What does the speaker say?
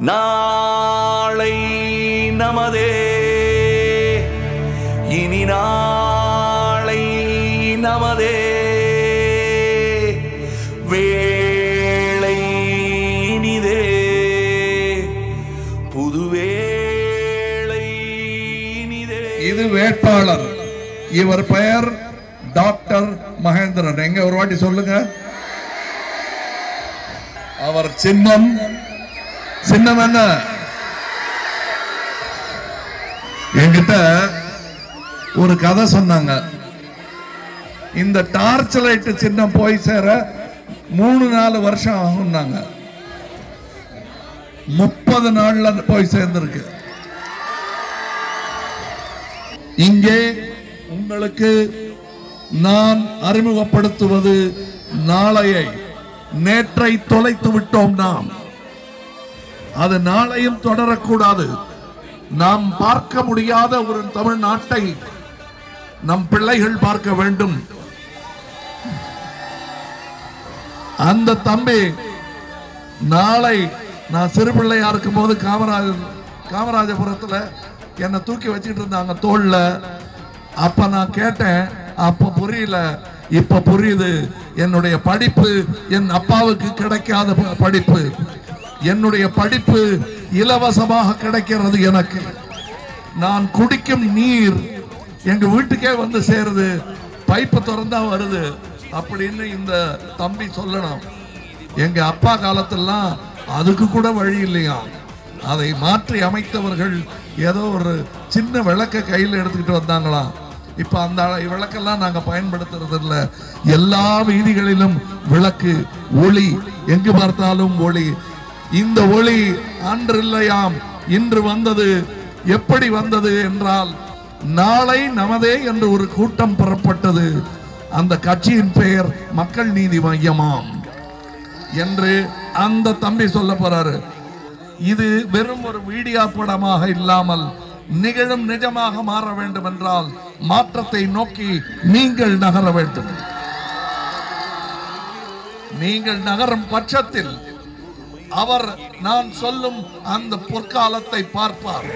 நாளை நமதே. இனி நாளை நமதே. வேளை இனிதே. புதுவேளை இனிதே. இது வேட்பாளர். இவர் பெயர் டாக்டர் மகேந்திரன். எங்க ஒரு வாட்டி சொல்லுங்க? அவர் சின்னம் சின்னம் என்கிட்ட ஒரு கதை சொன்னாங்க. இந்த டார்ச் லைட் சின்னம் போய் சேர மூணு நாலு வருஷம் ஆகும்னாங்க. முப்பது நாள்ல போய் சேர்ந்திருக்கு. இங்கே உங்களுக்கு நான் அறிமுகப்படுத்துவது நாளையை நேற்றை தொலைத்து விட்டோம் நாம். அது நாளையும் தொடரக்கூடாது. நாம் பார்க்க முடியாத ஒரு தமிழ்நாட்டை நம் பிள்ளைகள் பார்க்க வேண்டும். அந்த தம்பி நாளை நான் சிறு பிள்ளையா இருக்கும் போது காமராஜர் காமராஜபுரத்துல என்னை தூக்கி வச்சுட்டு இருந்தாங்க தோல்ல அப்ப நான் கேட்டேன் அப்ப புரியல. இப்ப புரியுது என்னுடைய படிப்பு என் அப்பாவுக்கு கிடைக்காத ப- படிப்பு. என்னுடைய படிப்பு இலவசமாக கிடைக்கிறது எனக்கு. நான் குடிக்கும் நீர் எங்க வீட்டுக்கே வந்து சேருது. பைப்பு திறந்தா வருது. அப்படின்னு இந்த தம்பி சொல்லணும். எங்க அப்பா காலத்திலாம் அதுக்கு கூட வழி இல்லையா? அதை மாற்றி அமைத்தவர்கள் ஏதோ ஒரு சின்ன விளக்க கையில் எடுத்துக்கிட்டு வந்தாங்களாம் இப்ப அந்த விளக்கெல்லாம் நாங்க பயன்படுத்துறது இல்ல எல்லா வீதிகளிலும் விளக்கு ஒளி எங்கு பார்த்தாலும் ஒளி. இந்த ஒளி அன்று இல்லையாம் இன்று வந்தது எப்படி வந்தது என்றால் நாளை நமதே என்று ஒரு கூட்டம் பெறப்பட்டது. அந்த கட்சியின் பெயர் மக்கள் நீதி மையமாம் என்று அந்த தம்பி சொல்ல போறாரு. இது வெறும் ஒரு மீடியா படமாக இல்லாமல் நிகழும் நிஜமாக மாற வேண்டும் என்றால் மாற்றத்தை நோக்கி நீங்கள் நகர வேண்டும். நீங்கள் நகரும் பட்சத்தில் அவர் நான் சொல்லும் அந்த பொற்காலத்தை பார்ப்பார்.